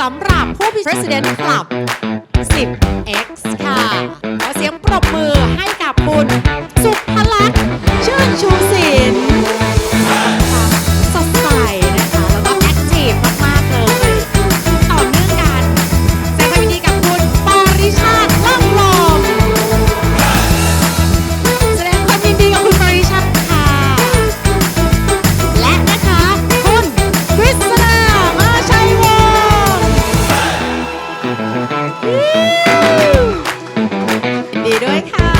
สำหรับผู้พิ President Club 10x ค่ะ ขอเสียงปรบมือให้กับคุณสุก ดีด้วยค่ะ